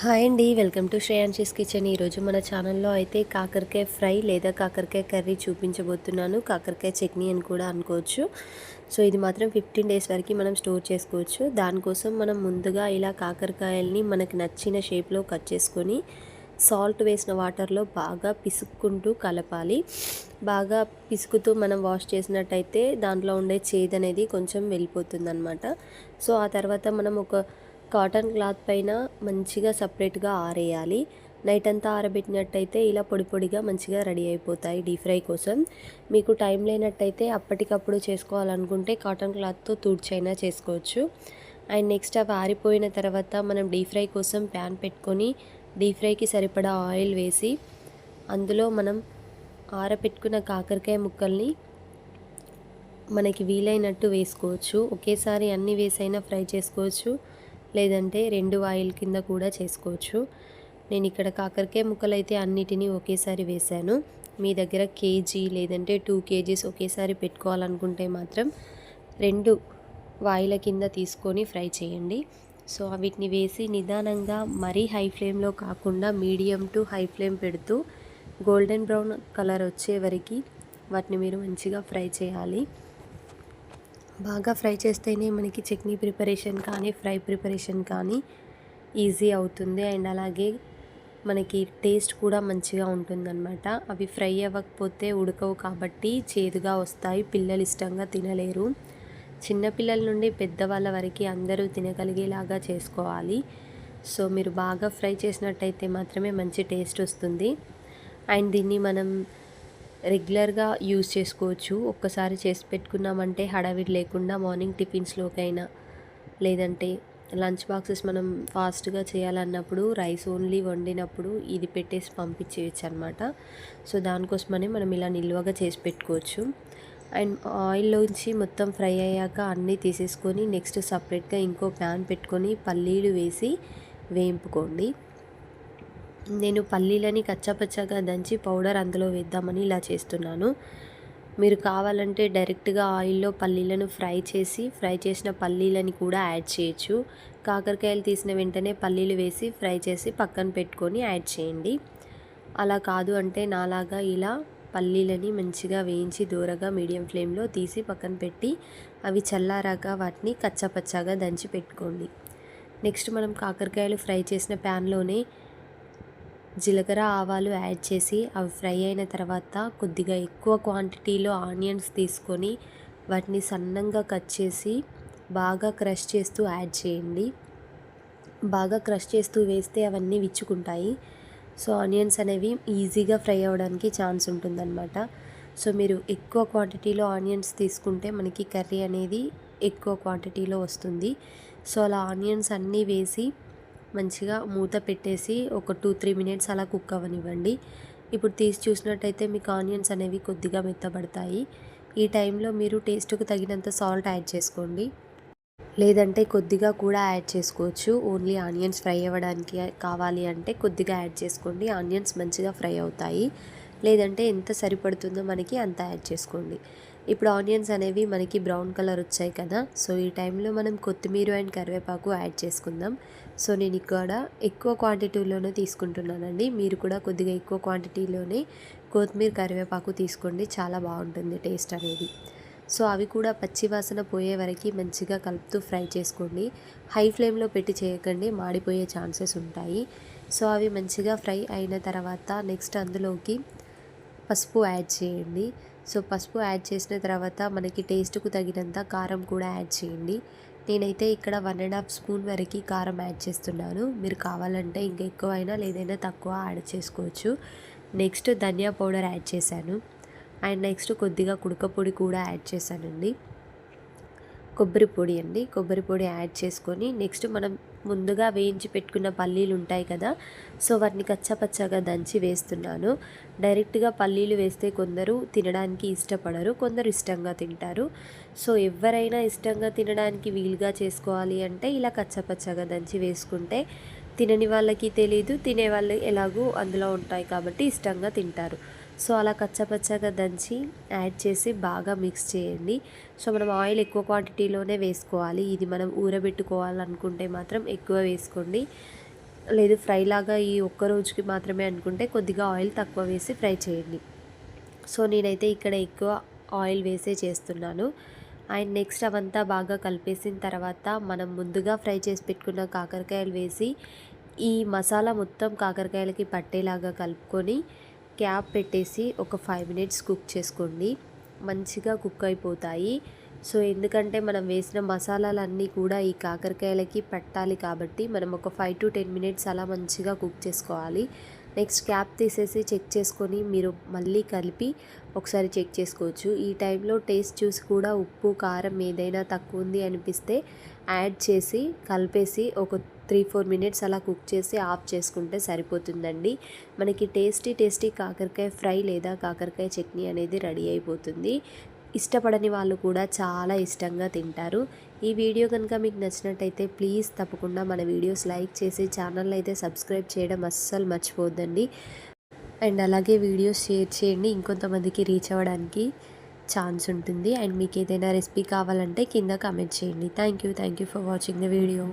Hi అండి welcome to శ్రేయాన్షిస్ kitchen. ఈరోజు మన ఛానల్లో అయితే కాకరకాయ ఫ్రై లేదా కాకరకాయ కర్రీ చూపించబోతున్నాను. కాకరకాయ చట్నీ అని కూడా అనుకోవచ్చు. సో ఇది మాత్రం ఫిఫ్టీన్ డేస్ వరకు మనం స్టోర్ చేసుకోవచ్చు. దానికోసం మనం ముందుగా ఇలా కాకరకాయల్ని మనకు నచ్చిన షేప్లో కట్ చేసుకొని సాల్ట్ వేసిన వాటర్లో బాగా పిసుక్కుంటూ కలపాలి. బాగా పిసుకుతూ మనం వాష్ చేసినట్టయితే దాంట్లో ఉండే చేదు అనేది కొంచెం వెళ్ళిపోతుంది అనమాట సో ఆ తర్వాత మనం ఒక కాటన్ క్లాత్ పైన మంచిగా సపరేట్గా ఆరేయాలి. నైట్ అంతా ఆరబెట్టినట్టయితే ఇలా పొడి పొడిగా మంచిగా రెడీ అయిపోతాయి డీప్ ఫ్రై కోసం. మీకు టైం లేనట్టయితే అప్పటికప్పుడు చేసుకోవాలనుకుంటే కాటన్ క్లాత్తో తూడ్చైనా చేసుకోవచ్చు. అండ్ నెక్స్ట్ అవి ఆరిపోయిన తర్వాత మనం డీప్ ఫ్రై కోసం ప్యాన్ పెట్టుకొని డీప్ ఫ్రైకి సరిపడా ఆయిల్ వేసి అందులో మనం ఆరపెట్టుకున్న కాకరకాయ ముక్కల్ని మనకి వీలైనట్టు వేసుకోవచ్చు. ఒకేసారి అన్ని వేసైనా ఫ్రై చేసుకోవచ్చు. లేదంటే రెండు వాయిల్ కింద కూడా చేసుకోవచ్చు. నేను ఇక్కడ కాకరకాయ ముక్కలు అయితే అన్నిటినీ ఒకేసారి వేశాను. మీ దగ్గర కేజీ లేదంటే టూ కేజీస్ ఒకేసారి పెట్టుకోవాలనుకుంటే మాత్రం రెండు వాయిల కింద తీసుకొని ఫ్రై చేయండి. సో వీటిని వేసి నిదానంగా మరీ హై ఫ్లేమ్లో కాకుండా మీడియం టు హై ఫ్లేమ్ పెడుతూ గోల్డెన్ బ్రౌన్ కలర్ వచ్చే వరకు వాటిని మీరు మంచిగా ఫ్రై చేయాలి. బాగా ఫ్రై చేస్తేనే మనకి చట్నీ ప్రిపరేషన్ కానీ ఫ్రై ప్రిపరేషన్ కానీ ఈజీ అవుతుంది. అండ్ అలాగే మనకి టేస్ట్ కూడా మంచిగా ఉంటుందన్నమాట. అవి ఫ్రై అవ్వకపోతే ఉడకవు కాబట్టి చేదుగా వస్తాయి. పిల్లలు ఇష్టంగా తినలేరు. చిన్నపిల్లల నుండి పెద్దవాళ్ళ వరకు అందరూ తినగలిగేలాగా చేసుకోవాలి. సో మీరు బాగా ఫ్రై చేసినట్టయితే మాత్రమే మంచి టేస్ట్ వస్తుంది. అండ్ దీన్ని మనం రెగ్యులర్గా యూజ్ చేసుకోవచ్చు. ఒక్కసారి చేసి పెట్టుకున్నామంటే హడావిడి లేకుండా మార్నింగ్ టిఫిన్స్లోకైనా లేదంటే లంచ్ బాక్సెస్ మనం ఫాస్ట్గా చేయాలన్నప్పుడు రైస్ ఓన్లీ వండినప్పుడు ఇది పెట్టేసి పంపించేయచ్చు అనమాట సో దానికోసమనే మనం ఇలా నిల్వగా చేసి పెట్టుకోవచ్చు. అండ్ ఆయిల్లోంచి మొత్తం ఫ్రై అయ్యాక అన్నీ తీసేసుకొని నెక్స్ట్ సపరేట్గా ఇంకో ప్యాన్ పెట్టుకొని పల్లీలు వేసి వేయింపుకోండి. నేను పల్లీలని కచ్చాపచ్చాగా దంచి పౌడర్ అందులో వేద్దామని ఇలా చేస్తున్నాను. మీరు కావాలంటే డైరెక్ట్గా ఆయిల్లో పల్లీలను ఫ్రై చేసి ఫ్రై చేసిన పల్లీలని కూడా యాడ్ చేయొచ్చు. కాకరకాయలు తీసిన వెంటనే పల్లీలు వేసి ఫ్రై చేసి పక్కన పెట్టుకొని యాడ్ చేయండి. అలా కాదు అంటే నాలాగా ఇలా పల్లీలని మంచిగా వేయించి దూరగా మీడియం ఫ్లేమ్లో తీసి పక్కన పెట్టి అవి చల్లారాక వాటిని కచ్చాపచ్చాగా దంచి పెట్టుకోండి. నెక్స్ట్ మనం కాకరకాయలు ఫ్రై చేసిన ప్యాన్లోనే జీలకర్ర ఆవాలు యాడ్ చేసి అవి ఫ్రై అయిన తర్వాత కొద్దిగా ఎక్కువ క్వాంటిటీలో ఆనియన్స్ తీసుకొని వాటిని సన్నంగా కట్ చేసి బాగా క్రష్ చేస్తూ యాడ్ చేయండి. బాగా క్రష్ చేస్తూ వేస్తే అవన్నీ విచ్చుకుంటాయి. సో ఆనియన్స్ అనేవి ఈజీగా ఫ్రై అవ్వడానికి ఛాన్స్ ఉంటుందన్నమాట. సో మీరు ఎక్కువ క్వాంటిటీలో ఆనియన్స్ తీసుకుంటే మనకి కర్రీ అనేది ఎక్కువ క్వాంటిటీలో వస్తుంది. సో అలా ఆనియన్స్ అన్నీ వేసి మంచిగా మూత పెట్టేసి ఒక టూ త్రీ మినిట్స్ అలా కుక్ అవ్వనివ్వండి. ఇప్పుడు తీసి చూసినట్టయితే మీకు ఆనియన్స్ అనేవి కొద్దిగా మెత్తబడతాయి. ఈ టైంలో మీరు టేస్ట్కు తగినంత సాల్ట్ యాడ్ చేసుకోండి. లేదంటే కొద్దిగా కూడా యాడ్ చేసుకోవచ్చు. ఓన్లీ ఆనియన్స్ ఫ్రై అవ్వడానికి కావాలి అంటే కొద్దిగా యాడ్ చేసుకోండి. ఆనియన్స్ మంచిగా ఫ్రై అవుతాయి. లేదంటే ఎంత సరిపడుతుందో మనకి అంత యాడ్ చేసుకోండి. ఇప్పుడు ఆనియన్స్ అనేవి మనకి బ్రౌన్ కలర్ వచ్చాయి కదా. సో ఈ టైంలో మనం కొత్తిమీర అండ్ కరివేపాకు యాడ్ చేసుకుందాం. సో నేను ఇక్కడ ఎక్కువ క్వాంటిటీలోనే తీసుకుంటున్నానండి. మీరు కూడా కొద్దిగా ఎక్కువ క్వాంటిటీలోనే కొత్తిమీర కరివేపాకు తీసుకోండి. చాలా బాగుంటుంది టేస్ట్ అనేది. సో అవి కూడా పచ్చివాసన పోయే వరకు మంచిగా కలుపుతూ ఫ్రై చేసుకోండి. హై ఫ్లేమ్లో పెట్టి చేయకండి. మాడిపోయే ఛాన్సెస్ ఉంటాయి. సో అవి మంచిగా ఫ్రై అయిన తర్వాత నెక్స్ట్ అందులోకి పసుపు యాడ్ చేయండి. సో పసుపు యాడ్ చేసిన తర్వాత మనకి టేస్ట్కు తగినంత కారం కూడా యాడ్ చేయండి. నేనైతే ఇక్కడ వన్ అండ్ హాఫ్ స్పూన్ వరకు కారం యాడ్ చేస్తున్నాను. మీరు కావాలంటే ఇంకా ఎక్కువైనా లేదైనా తక్కువ యాడ్ చేసుకోవచ్చు. నెక్స్ట్ ధనియా పౌడర్ యాడ్ చేశాను. అండ్ నెక్స్ట్ కొద్దిగా కుడకపొడి కూడా యాడ్ చేశానండి. కొబ్బరి పొడి అండి. కొబ్బరి పొడి యాడ్ చేసుకొని నెక్స్ట్ మనం ముందుగా వేయించి పెట్టుకున్న పల్లీలు ఉంటాయి కదా సో వాటిని కచ్చాపచ్చాగా దంచి వేస్తున్నాను. డైరెక్ట్గా పల్లీలు వేస్తే కొందరు తినడానికి ఇష్టపడరు కొందరు ఇష్టంగా తింటారు. సో ఎవరైనా ఇష్టంగా తినడానికి వీలుగా చేసుకోవాలి అంటే ఇలా కచ్చాపచ్చాగా దంచి వేసుకుంటే తినని వాళ్ళకి తెలీదు తినే వాళ్ళు ఎలాగూ అందులో ఉంటాయి కాబట్టి ఇష్టంగా తింటారు. సో అలా కచ్చపచ్చగా దంచి యాడ్ చేసి బాగా మిక్స్ చేయండి. సో మనం ఆయిల్ ఎక్కువ క్వాంటిటీలోనే వేసుకోవాలి. ఇది మనం ఊరబెట్టుకోవాలనుకుంటే మాత్రం ఎక్కువ వేసుకోండి. లేదు ఫ్రై లాగా ఈ ఒక్క రోజుకి మాత్రమే అనుకుంటే కొద్దిగా ఆయిల్ తక్కువ వేసి ఫ్రై చేయండి. సో నేనైతే ఇక్కడ ఎక్కువ ఆయిల్ వేసే చేస్తున్నాను. అండ్ నెక్స్ట్ అవంతా బాగా కలిపేసిన తర్వాత మనం ముందుగా ఫ్రై చేసి పెట్టుకున్న కాకరకాయలు వేసి ఈ మసాలా మొత్తం కాకరకాయలకి పట్టేలాగా కలుపుకొని క్యాప్ పెట్టేసి ఒక ఫైవ్ మినిట్స్ కుక్ చేసుకోండి. మంచిగా కుక్ అయిపోతాయి. సో ఎందుకంటే మనం వేసిన మసాలాలన్నీ కూడా ఈ కాకరకాయలకి పట్టాలి కాబట్టి మనం ఒక ఫైవ్ టు టెన్ మినిట్స్ అలా మంచిగా కుక్ చేసుకోవాలి. నెక్స్ట్ క్యాప్ తీసేసి చెక్ చేసుకొని మీరు మళ్ళీ కలిపి ఒకసారి చెక్ చేసుకోవచ్చు. ఈ టైంలో టేస్ట్ చూసి కూడా ఉప్పు కారం ఏదైనా తక్కువ ఉంది అనిపిస్తే యాడ్ చేసి కలిపేసి ఒక త్రీ ఫోర్ మినిట్స్ అలా కుక్ చేసి ఆఫ్ చేసుకుంటే సరిపోతుందండి. మనకి టేస్టీ టేస్టీ కాకరకాయ ఫ్రై లేదా కాకరకాయ చట్నీ అనేది రెడీ అయిపోతుంది. ఇష్టపడని వాళ్ళు కూడా చాలా ఇష్టంగా తింటారు. ఈ వీడియో కనుక మీకు నచ్చినట్టయితే ప్లీజ్ తప్పకుండా మన వీడియోస్ లైక్ చేసి ఛానల్ అయితే సబ్స్క్రైబ్ చేయడం అస్సలు మర్చిపోద్దండి అండ్ అలాగే వీడియోస్ షేర్ చేయండి. ఇంకొంతమందికి రీచ్ అవ్వడానికి ఛాన్స్ ఉంటుంది. అండ్ మీకు ఏదైనా రెసిపీ కావాలంటే కింద కామెంట్ చేయండి. Thank you thank you for watching the video.